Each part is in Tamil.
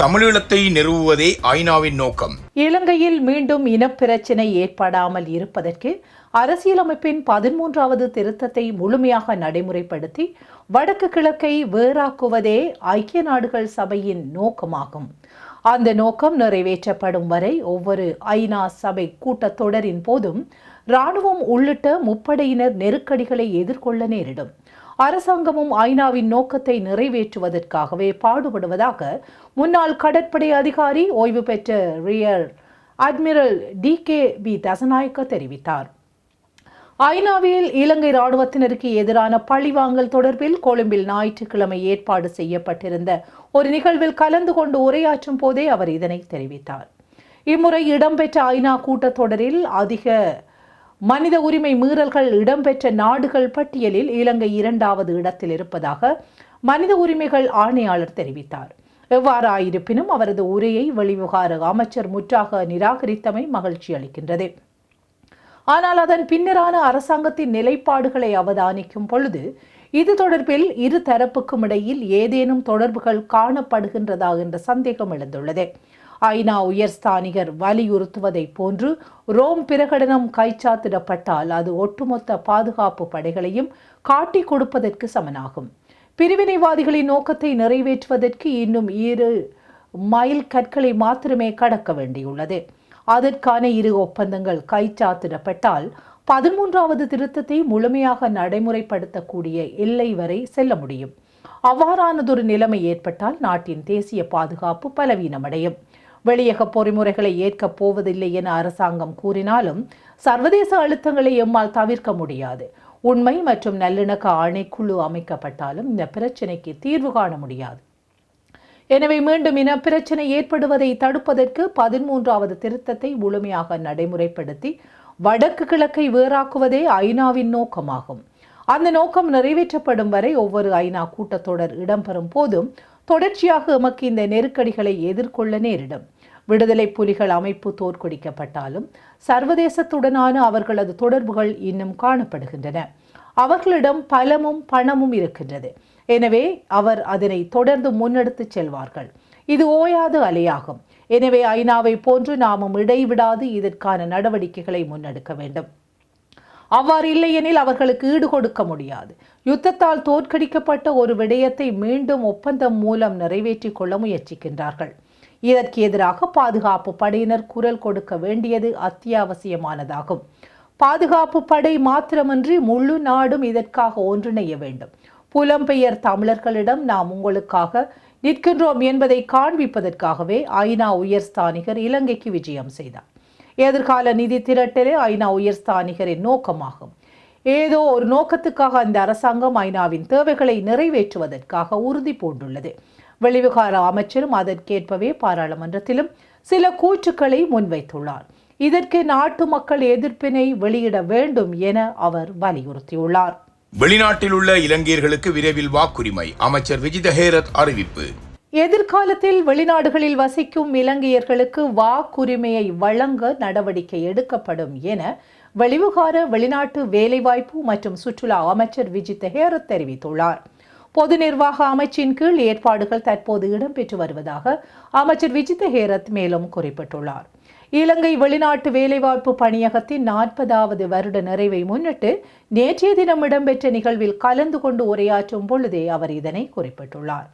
தமிழீழத்தை நிறுவுவதே ஐநாவின் நோக்கம். இலங்கையில் மீண்டும் இனப்பிரச்சினை ஏற்படாமல் இருப்பதற்கு அரசியலமைப்பின் பதிமூன்றாவது திருத்தத்தை முழுமையாக நடைமுறைப்படுத்தி வடக்கு கிழக்கை வேறாக்குவதே ஐக்கிய நாடுகள் சபையின் நோக்கமாகும். அந்த நோக்கம் நிறைவேற்றப்படும் வரை ஒவ்வொரு ஐநா சபை கூட்டத்தொடரின் போதும் இராணுவம் உள்ளிட்ட முப்படையினர் நெருக்கடிகளை எதிர்கொள்ள நேரிடும். அரசாங்கமும் ஐநாவின் நோக்கத்தை நிறைவேற்றுவதற்காகவே பாடுபடுவதாக முன்னாள் கடற்படை அதிகாரி ஓய்வு பெற்ற rear admiral D K P Dasanayake தெரிவித்தார். ஐநாவில் இலங்கை ராணுவத்தினருக்கு எதிரான பழிவாங்கல் தொடர்பில் கொழும்பில் ஞாயிற்றுக்கிழமை ஏற்பாடு செய்யப்பட்டிருந்த ஒரு நிகழ்வில் கலந்து கொண்டு உரையாற்றும் போதே அவர் இதனை தெரிவித்தார். இம்முறை இடம்பெற்ற ஐநா கூட்டத்தொடரில் அதிக மனித உரிமை மீறல்கள் இடம்பெற்ற நாடுகள் பட்டியலில் இலங்கை இரண்டாவது இடத்தில் இருப்பதாக மனித உரிமைகள் ஆணையாளர் தெரிவித்தார். எவ்வாறாயிருப்பினும் அவரது உரையை வெளிவிகார அமைச்சர் முற்றாக நிராகரித்தமை மகிழ்ச்சி அளிக்கின்றது. ஆனால் அதன் பின்னரான அரசாங்கத்தின் நிலைப்பாடுகளை அவதானிக்கும் பொழுது இது தொடர்பில் இரு தரப்புக்கும் இடையில் ஏதேனும் தொடர்புகள் காணப்படுகின்றதா என்ற சந்தேகம் எழுந்துள்ளது. ஐநா உயர்ஸ்தானிகர் வலியுறுத்துவதை போன்று ரோம் பிரகடனம் கைச்சாத்திடப்பட்டால் அது ஒட்டுமொத்த பாதுகாப்பு படைகளையும் காட்டிக் கொடுப்பதற்கு சமனாகும். பிரிவினைவாதிகளின் நோக்கத்தை நிறைவேற்றுவதற்கு இன்னும் இரு மைல் கற்களை மாத்திரமே கடக்க வேண்டியுள்ளது. அதற்கான இரு ஒப்பந்தங்கள் கைச்சாத்திடப்பட்டால் பதிமூன்றாவது திருத்தத்தை முழுமையாக நடைமுறைப்படுத்தக்கூடிய எல்லை வரை செல்ல முடியும். அவ்வாறானதொரு நிலைமை ஏற்பட்டால் நாட்டின் தேசிய பாதுகாப்பு பலவீனமடையும். வெளியக பொறிமுறைகளை ஏற்கப் போவதில்லை என அரசாங்கம் கூறினாலும் சர்வதேச அழுத்தங்களை எம்மால் தவிர்க்க முடியாது. உண்மை மற்றும் நல்லிணக்க ஆணைக்குழு அமைக்கப்பட்டாலும் இந்த பிரச்சினைக்கு தீர்வு காண முடியாது. எனவே மீண்டும் இனப்பிரச்சனை ஏற்படுவதை தடுப்பதற்கு பதிமூன்றாவது திருத்தத்தை முழுமையாக நடைமுறைப்படுத்தி வடக்கு கிழக்கை வேறாக்குவதே ஐநாவின் நோக்கமாகும். அந்த நோக்கம் நிறைவேற்றப்படும் வரை ஒவ்வொரு ஐநா கூட்டத்தொடர் இடம்பெறும் போதும் தொடர்ச்சியாக எமக்கு இந்த நெருக்கடிகளை எதிர்கொள்ள நேரிடும். விடுதலை புலிகள் அமைப்பு தோற்கடிக்கப்பட்டாலும் சர்வதேசத்துடனான அவர்களது தொடர்புகள் இன்னும் காணப்படுகின்றன. அவர்களிடம் பலமும் பணமும் இருக்கின்றது. எனவே அவர் அதனை தொடர்ந்து முன்னெடுத்து செல்வார்கள். இது ஓயாது அலையாகும். எனவே ஐநாவை போன்று நாமும் இடைவிடாது இதற்கான நடவடிக்கைகளை முன்னெடுக்க வேண்டும். அவ்வாறு இல்லையெனில் அவர்களுக்கு ஈடு கொடுக்க முடியாது. யுத்தத்தால் தோற்கடிக்கப்பட்ட ஒரு விடயத்தை மீண்டும் ஒப்பந்தம் மூலம் நிறைவேற்றிக் கொள்ள முயற்சிக்கின்றார்கள். இதற்கு எதிராக பாதுகாப்பு படையினர் குரல் கொடுக்க வேண்டியது அத்தியாவசியமானதாகும். பாதுகாப்பு படை மாத்திரமன்றி முழு நாடும் இதற்காக ஒன்றிணைய வேண்டும். புலம்பெயர் தமிழர்களிடம் நாம் உங்களுக்காக நிற்கின்றோம் என்பதை காண்பிப்பதற்காகவே ஐநா உயர்ஸ்தானிகர் இலங்கைக்கு விஜயம் செய்தார். எதிர்கால நிதி திரட்டலே ஐநா உயர்ஸ்தானிகரின் நோக்கமாகும். ஏதோ ஒரு நோக்கத்துக்காக அந்த அரசாங்கம் ஐநாவின் தேவைகளை நிறைவேற்றுவதற்காக உறுதி பூண்டுள்ளது. வெளிவிகார அமைச்சரும் அதற்கேற்பவே பாராளுமன்றத்திலும் சில கூற்றுக்களை முன்வைத்துள்ளார். இதற்கு நாட்டு மக்கள் எதிர்ப்பினை வெளியிட வேண்டும் என அவர் வலியுறுத்தியுள்ளார். வெளிநாட்டில் உள்ள இலங்கையர்களுக்கு விரைவில் வாக்குரிமை. அமைச்சர் விஜித ஹேரத் அறிவிப்பு. எதிர்காலத்தில் வெளிநாடுகளில் வசிக்கும் இலங்கையர்களுக்கு வாக்குரிமையை வழங்க நடவடிக்கை எடுக்கப்படும் என வெளிவிகார வெளிநாட்டு வேலைவாய்ப்பு மற்றும் சுற்றுலா அமைச்சர் விஜித் ஹேரத் தெரிவித்துள்ளார். பொது நிர்வாக அமைச்சின் கீழ் ஏற்பாடுகள் தற்போது இடம்பெற்று வருவதாக அமைச்சர் விஜித் ஹேரத் மேலும் குறிப்பிட்டுள்ளார். இலங்கை வெளிநாட்டு வேலைவாய்ப்பு பணியகத்தின் நாற்பதாவது வருட நிறைவை முன்னிட்டு நேற்றைய தினம் இடம்பெற்ற நிகழ்வில் கலந்து கொண்டு உரையாற்றும் பொழுதே அவர் இதனை குறிப்பிட்டுள்ளார்.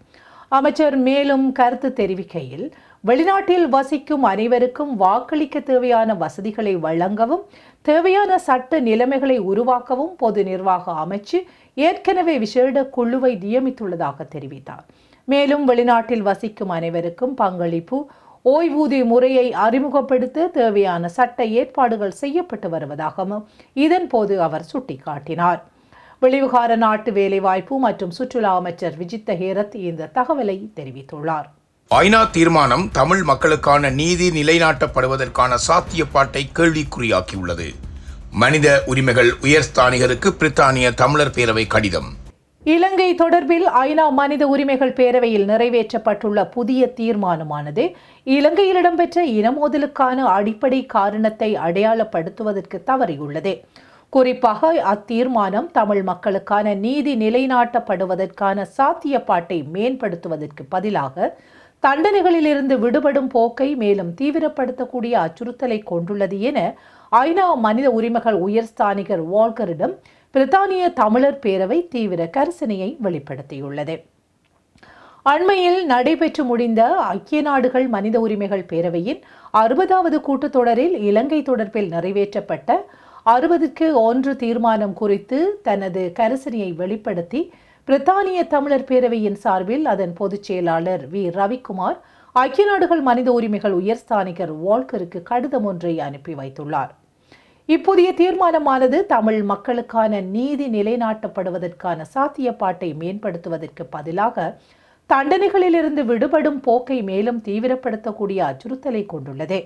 அமைச்சர் மேலும் கருத்து தெரிவிக்கையில் வெளிநாட்டில் வசிக்கும் அனைவருக்கும் வாக்களிக்க தேவையான வசதிகளை வழங்கவும் தேவையான சட்ட நிலைமைகளை உருவாக்கவும் பொது நிர்வாக அமைச்சு ஏற்கனவே விசேட குழுவை நியமித்துள்ளதாக தெரிவித்தார். மேலும் வெளிநாட்டில் வசிக்கும் அனைவருக்கும் பங்களிப்பு ஓய்வூதிய முறையை அறிமுகப்படுத்த தேவையான சட்ட ஏற்பாடுகள் செய்யப்பட்டு வருவதாகவும் இதன் போது அவர் சுட்டிக்காட்டினார். வெளிவிகார நாட்டு வேலைவாய்ப்பு மற்றும் சுற்றுலா அமைச்சர் விஜித்த ஹேரத் இந்த தகவலை தெரிவித்துள்ளார். ஐநா தீர்மானம் தமிழ் மக்களுக்கான நீதி நிலைநாட்டப்படுவதற்கான சாத்தியப்பாட்டை கேள்விக்குறியாக்கியுள்ளது. மனித உரிமைகள் உயர்ஸ்தானிகருக்கு பிரித்தானிய தமிழர் பேரவை கடிதம். இலங்கை தொடர்பில் ஐநா மனித உரிமைகள் பேரவையில் நிறைவேற்றப்பட்டுள்ள புதிய தீர்மானமானது இலங்கையில் இடம்பெற்ற இனமோதலுக்கான அடிப்படை காரணத்தை அடையாளப்படுத்துவதற்கு தவறியுள்ளது. குறிப்பாக அத்தீர்மானம் தமிழ் மக்களுக்கான நீதி நிலைநாட்டப்படுவதற்கான சாத்தியப்பாட்டை மேம்படுத்துவதற்கு பதிலாக தண்டனைகளிலிருந்து விடுபடும் போக்கை மேலும் தீவிரப்படுத்தக்கூடிய அச்சுறுத்தலை கொண்டுள்ளது என ஐநா மனித உரிமைகள் உயர்ஸ்தானிகர் வால்கரிடம் பிரித்தானிய தமிழர் பேரவை தீவிர கரிசனையை வெளிப்படுத்தியுள்ளது. அண்மையில் நடைபெற்று முடிந்த ஐக்கிய நாடுகள் மனித உரிமைகள் பேரவையின் அறுபதாவது கூட்டத்தொடரில் இலங்கை தொடர்பில் நிறைவேற்றப்பட்ட அறுபதுக்கு ஒன்று தீர்மானம் குறித்து தனது கரிசனையை வெளிப்படுத்தி பிரித்தானிய தமிழர் பேரவையின் சார்பில் அதன் பொதுச் செயலாளர் வி. ரவிக்குமார் ஐக்கிய நாடுகள் மனித உரிமைகள் உயர்ஸ்தானிகர் வால்கருக்கு கடிதம் ஒன்றை அனுப்பி வைத்துள்ளார். இப்புதிய தீர்மானமானது தமிழ் மக்களுக்கான நீதி நிலைநாட்டப்படுவதற்கான சாத்தியப்பாட்டை மேம்படுத்துவதற்கு பதிலாக தண்டனைகளிலிருந்து விடுபடும் போக்கை மேலும் தீவிரப்படுத்தக்கூடிய அச்சுறுத்தலை கொண்டுள்ளது.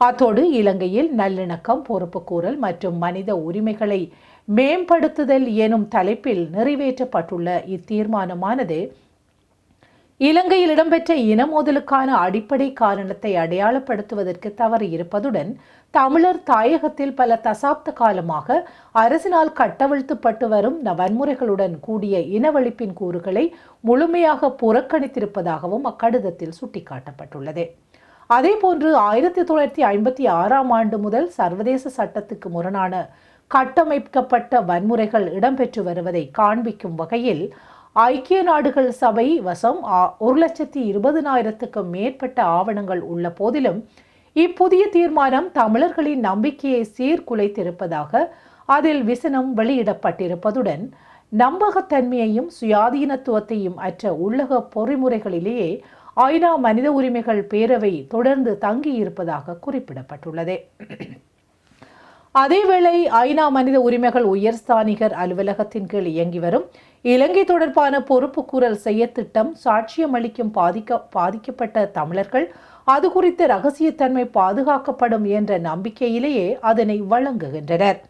அத்தோடு இலங்கையில் நல்லிணக்கம் பொறுப்புக்கூறல் மற்றும் மனித உரிமைகளை மேம்படுத்துதல் எனும் தலைப்பில் நிறைவேற்றப்பட்டுள்ள இத்தீர்மானமானது இலங்கையில் இடம்பெற்ற இனமோதலுக்கான அடிப்படை காரணத்தை அடையாளப்படுத்துவதற்கு தவறு இருப்பதுடன் தமிழர் தாயகத்தில் பல தசாப்த காலமாக அரசினால் கட்டவிழ்த்துப்பட்டு வரும் வன்முறைகளுடன் கூடிய இனவழிப்பின் கூறுகளை முழுமையாக புறக்கணித்திருப்பதாகவும் அக்கடிதத்தில் சுட்டிக்காட்டப்பட்டுள்ளது. அதே போன்று ஆயிரத்தி தொள்ளாயிரத்தி ஐம்பத்தி ஆறாம் ஆண்டு முதல் சர்வதேச சட்டத்துக்கு முரணான கட்டமைக்கப்பட்ட வன்முறைகள் இடம்பெற்று வருவதை காண்பிக்கும் வகையில் ஐக்கிய நாடுகள் சபை வசம் ஒரு லட்சத்தி இருபதினாயிரத்துக்கும் மேற்பட்ட ஆவணங்கள் உள்ள போதிலும் இப்புதிய தீர்மானம் தமிழர்களின் நம்பிக்கையை சீர்குலைத்திருப்பதாக அதில் விசனம் வெளியிடப்பட்டிருப்பதுடன் நம்பகத்தன்மையையும் சுயாதீனத்துவத்தையும் அற்ற உள்ளக பொறிமுறைகளிலேயே ஐநா மனித உரிமைகள் பேரவை தொடர்ந்து தங்கியிருப்பதாக குறிப்பிடப்பட்டுள்ளது. அதேவேளை ஐநா மனித உரிமைகள் உயர்ஸ்தானிகர் அலுவலகத்தின் கீழ் இயங்கி வரும். இலங்கை தொடர்பான பொறுப்புக்கூறல் செய்ய திட்டம் சாட்சியம் அளிக்கும் பாதிக்க பாதிக்கப்பட்ட தமிழர்கள் அது குறித்த ரகசியத்தன்மை பாதுகாக்கப்படும் என்ற நம்பிக்கையிலேயே அதனை வழங்குகின்றனர்.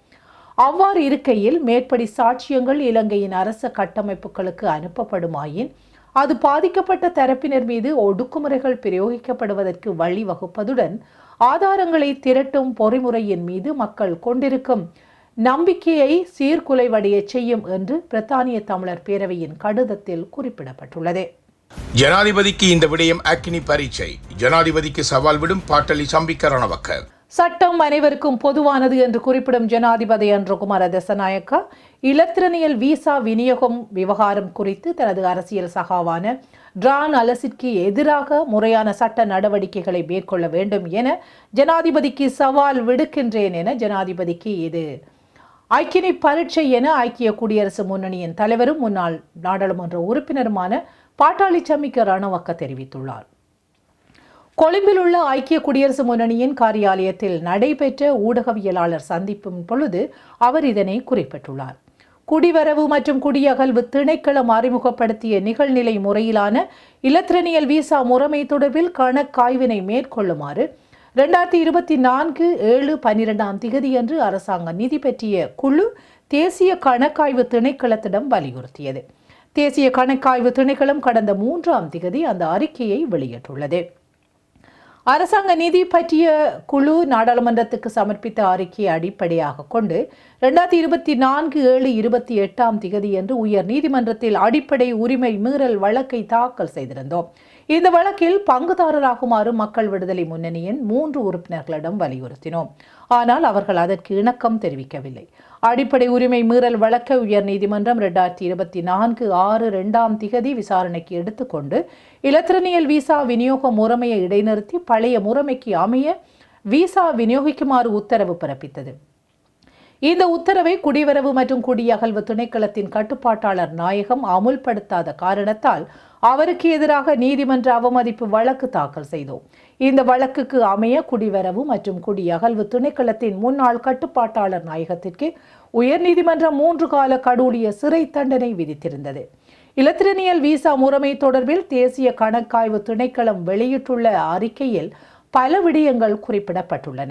அவ்வாறு இருக்கையில் மேற்படி சாட்சியங்கள் இலங்கையின் அரச கட்டமைப்புகளுக்கு அனுப்பப்படுமாயின் அது பாதிக்கப்பட்ட தரப்பினர் மீது ஒடுக்குமுறைகள் பிரயோகிக்கப்படுவதற்கு வழிவகுப்பதுடன் ஆதாரங்களை திரட்டும் பொறிமுறையின் மீது மக்கள் கொண்டிருக்கும் நம்பிக்கையை சீர்குலைவடைய செய்யும் என்று பிரித்தானிய தமிழர் பேரவையின் கடிதத்தில் குறிப்பிடப்பட்டுள்ளது. ஜனாதிபதிக்கு இந்த விடயம் அக்கினி பரீட்சை. ஜனாதிபதிக்கு சவால் விடும் பாட்டலி சம்பிக்க ரணவக்கர். சட்டம் அனைவருக்கும் பொதுவானது என்று குறிப்பிடும் ஜனாதிபதி அன்றகுமார தசநாயக்கா இலத்திரனியல் விசா விநியோகம் விவகாரம் குறித்து தனது அரசியல் சகாவான டிரான் அலசிற்கு எதிராக முறையான சட்ட நடவடிக்கைகளை மேற்கொள்ள வேண்டும் என ஜனாதிபதிக்கு சவால் விடுக்கின்றேன் என ஜனாதிபதிக்கு இது. ஐக்கியனை பரீட்சை என ஐக்கிய குடியரசு முன்னணியின் தலைவரும் முன்னாள் நாடாளுமன்ற உறுப்பினருமான பாட்டாளி சமிக்க ரணவக்க தெரிவித்துள்ளார். கொழும்பில் உள்ள ஐக்கிய குடியரசு முன்னணியின் காரியாலயத்தில் நடைபெற்ற ஊடகவியலாளர் சந்திப்பின் பொழுது அவர் இதனை குறிப்பிட்டுள்ளார். குடிவரவு மற்றும் குடியகல்வு திணைக்களம் அறிமுகப்படுத்திய நிகழ்நிலை முறையிலான இலத்திரனியல் விசா முறைமை தொடர்பில் கணக்காய்வினை மேற்கொள்ளுமாறு ரெண்டாயிரத்தி இருபத்தி நான்கு ஏழு பன்னிரெண்டாம் திகதியன்று அரசாங்க நிதி பற்றிய குழு தேசிய கணக்காய்வு திணைக்களத்திடம் வலியுறுத்தியது. தேசிய கணக்காய்வு திணைக்களம் கடந்த மூன்றாம் திகதி அந்த அறிக்கையை வெளியிட்டுள்ளது. அரசாங்க நிதி பற்றிய குழு நாடாளுமன்றத்துக்கு சமர்ப்பித்த அறிக்கையை அடிப்படையாக கொண்டு ரெண்டாயிரத்தி இருபத்தி நான்கு ஏழு இருபத்தி எட்டாம் திகதி என்று உயர் நீதிமன்றத்தில் அடிப்படை உரிமை மீறல் வழக்கை தாக்கல் செய்திருந்தோம். இந்த வழக்கில் பங்குதாரராகுமாறு மக்கள் விடுதலை முன்னணியின் மூன்று உறுப்பினர்களிடம் வலியுறுத்தினோம். ஆனால் அவர்கள் அதற்கு இணக்கம் தெரிவிக்கவில்லை. அடிப்படை உரிமை மீறல் வழக்க உயர் நீதிமன்றம் இரண்டாயிரத்தி இருபத்தி நான்கு ஆறு இரண்டாம் திகதி விசாரணைக்கு எடுத்துக்கொண்டு இலத்திரனியல் விசா விநியோக முறைமையை இடைநிறுத்தி பழைய முறைமைக்கு அமைய விசா விநியோகிக்குமாறு உத்தரவு பிறப்பித்தது. இந்த உத்தரவை குடிவரவு மற்றும் குடியகல்வு திணைக்களத்தின் கட்டுப்பாட்டாளர் நாயகம் அமுல்படுத்தாத காரணத்தால் அவருக்கு எதிராக நீதிமன்ற அவமதிப்பு வழக்கு தாக்கல் செய்தோம். இந்த வழக்குக்கு அமைய குடிவரவு மற்றும் குடியகல்வு திணைக்களத்தின் முன்னாள் கட்டுப்பாட்டாளர் நாயகத்திற்கு உயர்நீதிமன்றம் மூன்று கால கடூழிய சிறை தண்டனை விதித்திருந்தது. இலத்திரனியல் விசா முறைமை தொடர்பில் தேசிய கணக்காய்வு திணைக்களம் வெளியிட்டுள்ள அறிக்கையில் பல விடயங்கள் குறிப்பிடப்பட்டுள்ளன.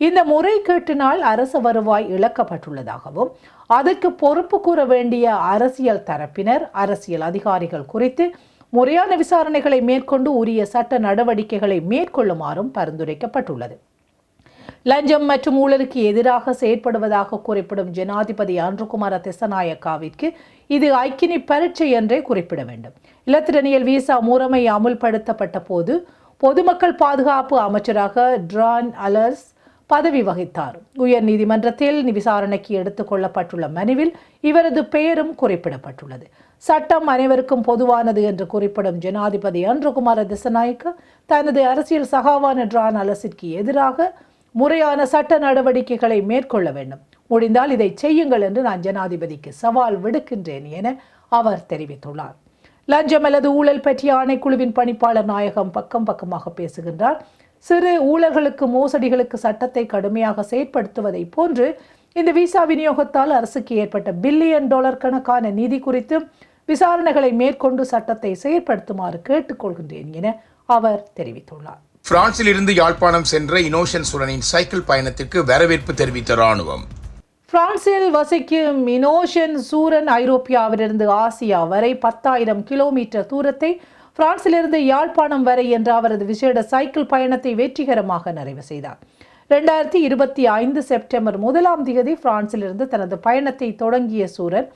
இந்த முறைகேட்டினால் அரசு வருவாய் இழக்கப்பட்டுள்ளதாகவும் அதற்கு பொறுப்பு கூற வேண்டிய அரசியல் தரப்பினர் அரசியல் அதிகாரிகள் குறித்து முறையான விசாரணைகளை மேற்கொண்டு உரிய சட்ட நடவடிக்கைகளை மேற்கொள்ளுமாறும் பரிந்துரைக்கப்பட்டுள்ளது. லஞ்சம் மற்றும் ஊழலுக்கு எதிராக செயற்படுவதாக குறிப்பிடும் ஜனாதிபதி அன்றுகுமார திசநாயக்காவிற்கு இது ஐக்கினி பரீட்சை என்றே குறிப்பிட வேண்டும். இலத்திரனியல் விசா முறைமை அமுல்படுத்தப்பட்ட போது பொதுமக்கள் பாதுகாப்பு அமைச்சராக ட்ரான் அலர்ஸ் பதவி வகித்தார். உயர் நீதிமன்றத்தில் விசாரணைக்கு எடுத்துக் கொள்ளப்பட்டுள்ள மனுவில் இவரது பெயரும் குறிப்பிடப்பட்டுள்ளது. சட்டம் அனைவருக்கும் பொதுவானது என்று குறிப்பிடும் ஜனாதிபதி அன்றுகுமார திசநாயக்க தனது அரசியல் சகாவான ட்ரான் அலசிற்கு எதிராக முறையான சட்ட நடவடிக்கைகளை மேற்கொள்ள வேண்டும். முடிந்தால் இதை செய்யுங்கள் என்று நான் ஜனாதிபதிக்கு சவால் விடுக்கின்றேன் என அவர் தெரிவித்துள்ளார். லஞ்சம் அல்லது ஊழல் பற்றிய ஆணைக்குழுவின் பணிப்பாளர் நாயகம் பக்கம் பக்கமாக பேசுகின்றார். சிறு ஊழல்களுக்கு மோசடிகளுக்கு சட்டத்தை கடுமையாக செயற்படுத்துவதை போன்று இந்த விசா விநியோகத்தால் அரசுக்கு ஏற்பட்ட பில்லியன் டாலர் கணக்கான நிதி குறித்து விசாரணைகளை மேற்கொண்டு சட்டத்தை செயற்படுத்துமாறு கேட்டுக்கொள்கின்றேன் என அவர் தெரிவித்துள்ளார். பிரான்சில் இருந்து யாழ்ப்பாணம் சென்ற இனோஷன் சுரனின் சைக்கிள் பயணத்திற்கு வரவேற்பு தெரிவித்த ராணுவம் பிரான்சில் வசிக்கும் இனோஷன் சூரன் ஐரோப்பியாவிலிருந்து ஆசியா வரை பத்தாயிரம் கிலோமீட்டர் தூரத்தை பிரான்சிலிருந்து யாழ்ப்பாணம் வரை என்ற அவரது விசேட சைக்கிள் பயணத்தை வெற்றிகரமாக நிறைவு செய்தார். ரெண்டாயிரத்தி இருபத்தி ஐந்து செப்டம்பர் முதலாம் தேதி பிரான்சிலிருந்து தனது பயணத்தை தொடங்கிய சூரன்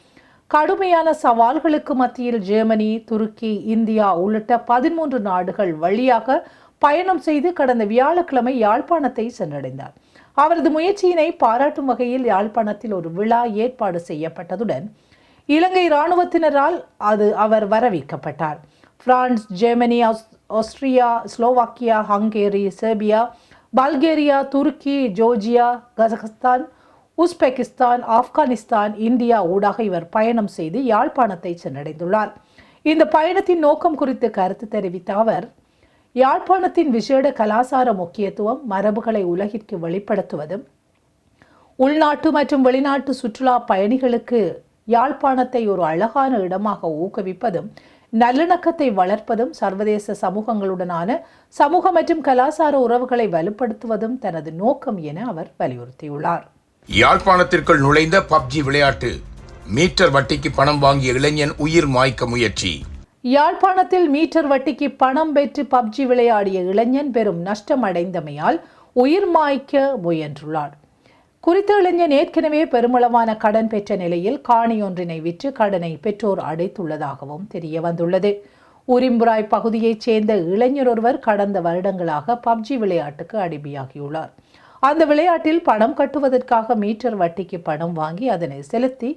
கடுமையான சவால்களுக்கு மத்தியில் ஜெர்மனி துருக்கி இந்தியா உள்ளிட்ட பதிமூன்று நாடுகள் வழியாக பயணம் செய்து கடந்த வியாழக்கிழமை யாழ்ப்பாணத்தை சென்றடைந்தார். அவரது முயற்சியினை பாராட்டும் வகையில் யாழ்ப்பாணத்தில் ஒரு விழா ஏற்பாடு செய்யப்பட்டதுடன் இலங்கை இராணுவத்தினரால் அது அவர் வரவேற்கப்பட்டார். பிரான்ஸ் ஜெர்மனி ஆஸ்- ஸ்லோவாக்கியா ஹங்கேரி செர்பியா பல்கேரியா துருக்கி Georgia Kazakhstan Uzbekistan Afghanistan India ஊடாக இவர் பயணம் செய்து யாழ்ப்பாணத்தை சென்றடைந்துள்ளார். இந்த பயணத்தின் நோக்கம் குறித்து கருத்து தெரிவித்த அவர் யாழ்ப்பாணத்தின் விசேட கலாசார முக்கியத்துவம் மரபுகளை உலகிற்கு வெளிப்படுத்துவதும் உள்நாட்டு மற்றும் வெளிநாட்டு சுற்றுலா பயணிகளுக்கு யாழ்ப்பாணத்தை ஒரு அழகான இடமாக ஊக்குவிப்பதும் நல்லிணக்கத்தை வளர்ப்பதும் சர்வதேச சமூகங்களுடனான சமூக மற்றும் கலாசார உறவுகளை வலுப்படுத்துவதும் தனது நோக்கம் என அவர் வலியுறுத்தியுள்ளார். யாழ்ப்பாணத்திற்குள் நுழைந்த பப்ஜி விளையாட்டு மீட்டர் வட்டிக்கு பணம் வாங்கிய இளைஞன் உயிர் மாய்க்க முயற்சி. யாழ்ப்பாணத்தில் மீட்டர் வட்டிக்கு பணம் பெற்று பப்ஜி விளையாடிய இளைஞன் பெரும் நஷ்டம் அடைந்தமையால் உயிர் மாய்க்க முயன்றுள்ளார். குறித்த இளைஞன் ஏற்கனவே பெருமளவான கடன் பெற்ற நிலையில் காணியொன்றினை விற்று கடனை பெற்றோர் அடைத்துள்ளதாகவும் தெரிய வந்துள்ளது உரிம்புராய் பகுதியைச் சேர்ந்த இளைஞர் ஒருவர் கடந்த வருடங்களாக பப்ஜி விளையாட்டுக்கு அடிமையாகியுள்ளார். அந்த விளையாட்டில் பணம் கட்டுவதற்காக மீட்டர் வட்டிக்கு பணம் வாங்கி அதனை செலுத்தி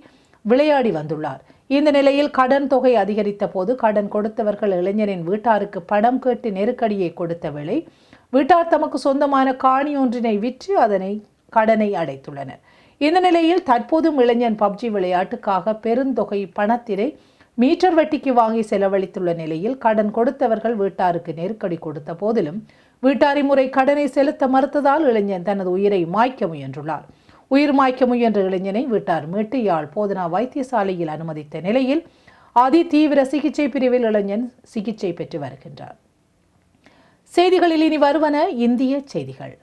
விளையாடி வந்துள்ளார். இந்த நிலையில் கடன் தொகை அதிகரித்த போது கடன் கொடுத்தவர்கள் இளைஞரின் வீட்டாருக்கு பணம் கேட்டு நெருக்கடியை கொடுத்த வேளை வீட்டார் தமக்கு சொந்தமான காணி ஒன்றினை விற்று அதனை கடனை அடைத்துள்ளனர். இந்த நிலையில் தற்போதும் இளைஞன் பப்ஜி விளையாட்டுக்காக பெருந்தொகை பணத்தினை மீட்டர் வட்டிக்கு வாங்கி செலவழித்துள்ள நிலையில் கடன் கொடுத்தவர்கள் வீட்டாருக்கு நெருக்கடி கொடுத்த போதிலும் வீட்டாரி முறை கடனை செலுத்த மறுத்ததால் இளைஞன் தனது உயிரை மாய்க்க முயன்றுள்ளார். உயிர் மாய்க்க முயன்ற இளைஞனை வீட்டார் மீட்டு யாழ் போதனா வைத்தியசாலையில் அனுமதித்த நிலையில் அதி தீவிர சிகிச்சை பிரிவில் இளைஞன் சிகிச்சை பெற்று வருகின்றார். செய்திகளில் இனி வருவன இந்திய செய்திகள்.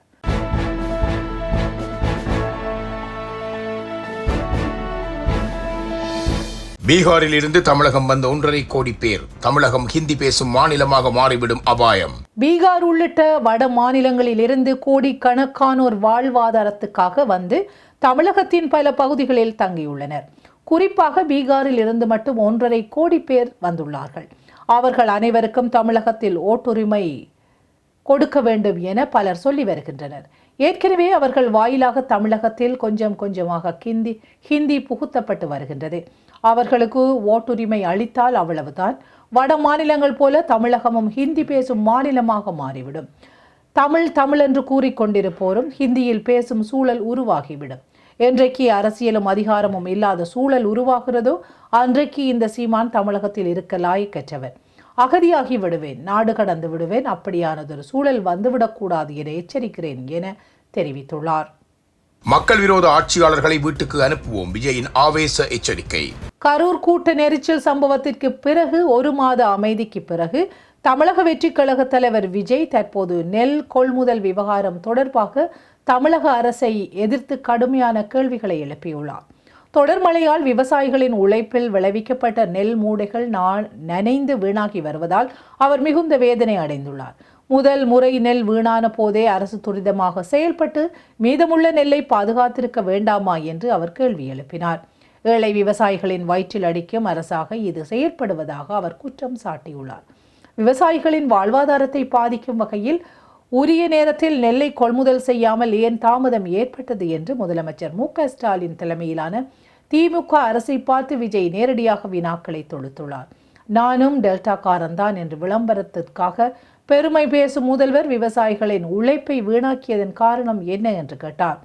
பீகாரில் இருந்து தமிழகம் வந்த ஒன்றரை கோடி பேர் தமிழகம் ஹிந்தி பேசும் மாநிலமாக மாறிவிடும் அபாயம். பீகார் உள்ளிட்ட வட மாநிலங்களில் இருந்து கோடிக்கணக்கானோர் வாழ்வாதாரத்துக்காக வந்து தமிழகத்தின் பல பகுதிகளில் தங்கியுள்ளனர். குறிப்பாக பீகாரில் இருந்து மட்டும் ஒன்றரை கோடி பேர் வந்துள்ளார்கள். அவர்கள் அனைவருக்கும் தமிழகத்தில் ஓட்டுரிமை கொடுக்க வேண்டும் என பலர் சொல்லி வருகின்றனர். ஏற்கனவே அவர்கள் வாயிலாக தமிழகத்தில் கொஞ்சம் கொஞ்சமாக ஹிந்தி ஹிந்தி புகுத்தப்பட்டு வருகின்றது. அவர்களுக்கு ஓட்டுரிமை அளித்தால் அவ்வளவுதான். வட மாநிலங்கள் போல தமிழகமும் ஹிந்தி பேசும் மாநிலமாக மாறிவிடும். தமிழ் தமிழ் என்று கூறிக்கொண்டிருப்போரும் ஹிந்தியில் பேசும் சூழல் உருவாகிவிடும். என்றைக்கு அரசியலும் அதிகாரமும் இல்லாத சூழல் உருவாகிறதோ அன்றைக்கு இந்த சீமான் தமிழகத்தில் இருக்க லாய்க்கற்றவர். அகதியாகி விடுவேன் நாடு கடந்து விடுவேன் அப்படியானதொரு சூழல் வந்துவிடக்கூடாது என எச்சரிக்கிறேன் என தெரிவித்துள்ளார். மக்கள் விரோத ஆட்சியாளர்களை வீட்டுக்கு அனுப்புவோம். விஜயின் ஆவேச எச்சரிக்கை. கரூர் கூட்ட நெரிச்சல் சம்பவத்திற்கு பிறகு ஒரு மாத அமைதிக்கு பிறகு தமிழக வெற்றிக் கழக தலைவர் விஜய் தற்போது நெல் கொள்முதல் விவகாரம் தொடர்பாக தமிழக அரசை எதிர்த்து கடுமையான கேள்விகளை எழுப்பியுள்ளார். தொடர் மழையால் விவசாயிகளின் உழைப்பில் விளைவிக்கப்பட்ட நெல் மூடைகள் நான் நனைந்து வீணாகி வருவதால் அவர் மிகுந்த வேதனை அடைந்துள்ளார். முதல் முறை நெல் வீணான போதே அரசு துரிதமாக செயல்பட்டு மீதமுள்ள நெல்லை பாதுகாத்திருக்க வேண்டாமா என்று அவர் கேள்வி எழுப்பினார். ஏழை விவசாயிகளின் வயிற்றில் அடிக்கும் அரசாக இது செயற்படுவதாக அவர் குற்றம் சாட்டியுள்ளார். விவசாயிகளின் வாழ்வாதாரத்தை பாதிக்கும் வகையில் உரிய நேரத்தில் நெல்லை கொள்முதல் செய்யாமல் ஏன் தாமதம் ஏற்பட்டது என்று முதலமைச்சர் மு க ஸ்டாலின் தலைமையிலான திமுக அரசை பார்த்து விஜய் நேரடியாக வினாக்களை தொடுத்துள்ளார். நானும் டெல்டாக்காரன் தான் என்று விளம்பரத்திற்காக பெருமை பேசும் முதல்வர் விவசாயிகளின் உழைப்பை வீணாக்கியதன் காரணம் என்ன என்று கேட்டார்.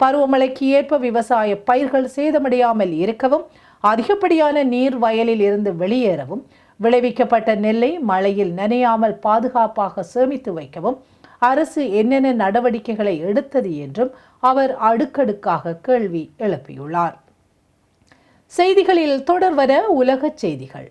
பருவமழைக்கு ஏற்ப விவசாய பயிர்கள் சேதமடையாமல் இருக்கவும் அதிகப்படியான நீர் வயலில் இருந்து வெளியேறவும் விளைவிக்கப்பட்ட நெல்லை மழையில் நனையாமல் பாதுகாப்பாக சேமித்து வைக்கவும் அரசு என்னென்ன நடவடிக்கைகளை எடுத்தது என்றும் அவர் அடுக்கடுக்காக கேள்வி எழுப்பியுள்ளார். செய்திகளில் தொடர்வர உலகச் செய்திகள்.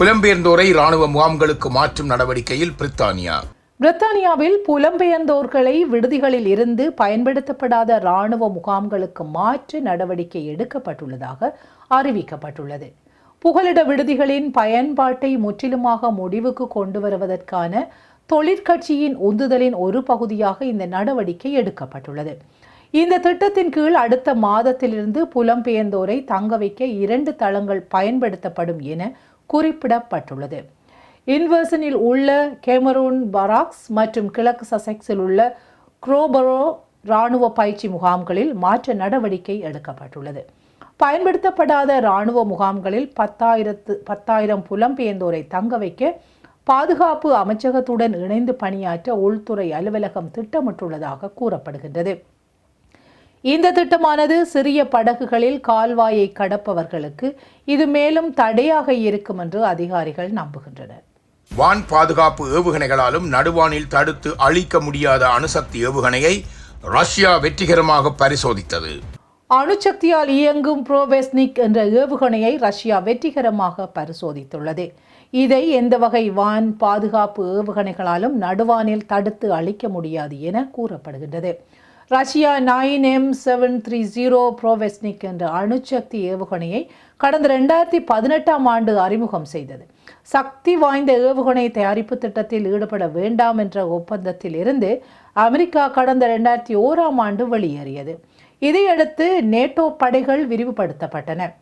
புலம்பெயர்ந்தோரை ராணுவ முகாம்களுக்கு மாற்றும் நடவடிக்கையில் பிரித்தானியா. பிரித்தானியாவில் புலம்பெயர்ந்தோர்களை விடுதிகளில் இருந்து பயன்படுத்தப்படாத இராணுவ முகாம்களுக்கு மாற்று நடவடிக்கை எடுக்கப்பட்டுள்ளதாக அறிவிக்கப்பட்டுள்ளது. புகலிட விடுதிகளின் பயன்பாட்டை முற்றிலுமாக முடிவுக்கு கொண்டு வருவதற்கான தொழிற்கட்சியின் உந்துதலின் ஒரு பகுதியாக இந்த நடவடிக்கை எடுக்கப்பட்டுள்ளது. இந்த திட்டத்தின் கீழ் அடுத்த மாதத்திலிருந்து புலம்பெயர்ந்தோரை தங்க வைக்க இரண்டு தளங்கள் பயன்படுத்தப்படும் என குறிப்பிடப்பட்டுள்ளது. இன்வர்சனில் உள்ள கேமரூன் பராக்ஸ் மற்றும் கிழக்கு சசெக்ஸில் உள்ள குரோபரோ இராணுவ பயிற்சி முகாம்களில் மாற்ற நடவடிக்கை எடுக்கப்பட்டுள்ளது. பயன்படுத்தப்படாத இராணுவ முகாம்களில் பத்தாயிரத்து பத்தாயிரம் புலம்பெயர்ந்தோரை தங்க வைக்க பாதுகாப்பு அமைச்சகத்துடன் இணைந்து பணியாற்ற உள்துறை அலுவலகம் திட்டமிட்டுள்ளதாக கூறப்படுகின்றது. இந்த திட்டமானது சிறிய படகுகளில் கால்வாயை கடப்பவர்களுக்கு இது மேலும் தடையாக இருக்கும் என்று அதிகாரிகள் நம்புகின்றனர். வான் பாதுகாப்பு ஏவுகணைகளாலும் நடுவானில் தடுத்து அழிக்க முடியாத அணுசக்தி ஏவுகணையை ரஷ்யா வெற்றிகரமாக பரிசோதித்தது. அணுசக்தியால் இயங்கும் புரோவெஸ்னிக் என்ற ஏவுகணையை ரஷ்யா வெற்றிகரமாக பரிசோதித்துள்ளது. இதை எந்த வகை வான் பாதுகாப்பு ஏவுகணைகளாலும் நடுவானில் தடுத்து அழிக்க முடியாது என கூறப்படுகின்றது. Russia nine M seven three zero Burevestnik என்ற அணுசக்தி ஏவுகணையை கடந்த ரெண்டாயிரத்தி பதினெட்டாம் ஆண்டு அறிமுகம் செய்தது. சக்தி வாய்ந்த ஏவுகணை தயாரிப்பு திட்டத்தில் ஈடுபட வேண்டாம் என்ற ஒப்பந்தத்தில் இருந்து அமெரிக்கா கடந்த ரெண்டாயிரத்தி ஓராம் ஆண்டு வெளியேறியது. இதையடுத்து நேட்டோ படைகள் விரிவுபடுத்தப்பட்டன.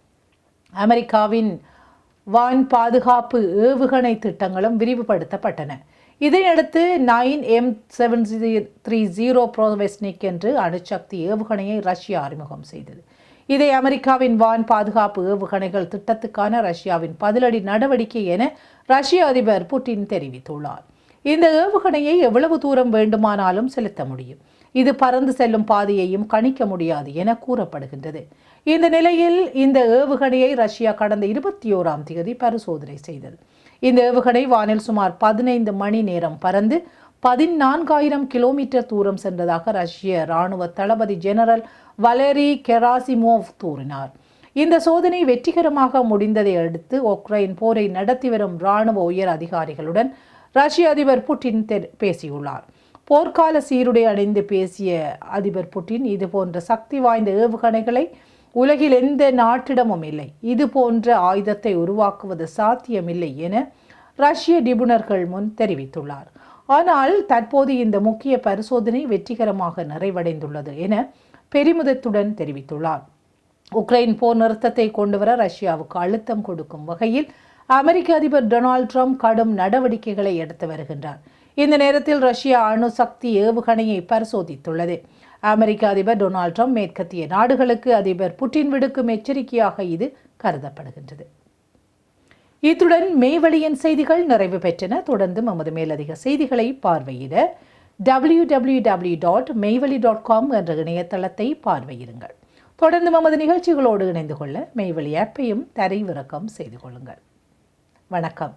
அமெரிக்காவின் வான் பாதுகாப்பு ஏவுகணை திட்டங்களும் விரிவுபடுத்தப்பட்டன. இதையடுத்து nine M seven three zero Burevestnik என்று அணுசக்தி ஏவுகணையை ரஷ்யா அறிமுகம் செய்தது. இதை அமெரிக்காவின் வான் பாதுகாப்பு ஏவுகணைகள் திட்டத்துக்கான ரஷ்யாவின் பதிலடி நடவடிக்கை என ரஷ்ய அதிபர் புட்டின் தெரிவித்துள்ளார். இந்த ஏவுகணையை எவ்வளவு தூரம் வேண்டுமானாலும் செலுத்த முடியும். இது பறந்து செல்லும் பாதையையும் கணிக்க முடியாது என கூறப்படுகின்றது. இந்த நிலையில் இந்த ஏவுகணையை ரஷ்யா கடந்த இருபத்தி ஓராம் தேதி பரிசோதனை செய்தது. இந்த ஏவுகணை வானில் சுமார் பதினைந்து மணி நேரம் பறந்து பதினான்காயிரம் கிலோமீட்டர் தூரம் சென்றதாக ரஷ்ய இராணுவ தளபதி ஜெனரல் வலரி கெராசிமோவ் கூறினார். இந்த சோதனை வெற்றிகரமாக முடிந்ததை அடுத்து உக்ரைன் போரை நடத்தி வரும் இராணுவ உயர் அதிகாரிகளுடன் ரஷ்ய அதிபர் புட்டின் தெ- பேசியுள்ளார். போர்க்கால சீருடை அணிந்து பேசிய அதிபர் புட்டின் இது போன்ற சக்தி வாய்ந்த ஏவுகணைகளை உலகில் எந்த நாட்டிடமும் இல்லை. இது போன்ற ஆயுதத்தை உருவாக்குவது சாத்தியமில்லை என ரஷ்ய நிபுணர்கள் முன் தெரிவித்துள்ளார். ஆனால் தற்போது இந்த முக்கிய பரிசோதனை வெற்றிகரமாக நிறைவடைந்துள்ளது என பெருமிதத்துடன் தெரிவித்துள்ளார். உக்ரைன் போர் நிறுத்தத்தை கொண்டுவர ரஷ்யாவுக்கு அழுத்தம் கொடுக்கும் வகையில் அமெரிக்க அதிபர் டொனால்ட் ட்ரம்ப் கடும் நடவடிக்கைகளை எடுத்து வருகின்றார். இந்த நேரத்தில் ரஷ்யா அணுசக்தி ஏவுகணையை பரிசோதித்துள்ளது. அமெரிக்க அதிபர் டொனால்ட் ட்ரம்ப் மேற்கத்திய நாடுகளுக்கு அதிபர் புட்டின் விடுக்கும் எச்சரிக்கையாக இது கருதப்படுகின்றது. இத்துடன் மேவழியின் செய்திகள் நிறைவு பெற்றன. தொடர்ந்து நமது மேலதிக செய்திகளை பார்வையிட W W W dot Meivazhi dot com என்ற இணையதளத்தை பார்வையிடுங்கள். தொடர்ந்து நமது நிகழ்ச்சிகளோடு இணைந்து கொள்ள மெய்வழி ஆப்பையும் தரைவிறக்கம் செய்து கொள்ளுங்கள். வணக்கம்.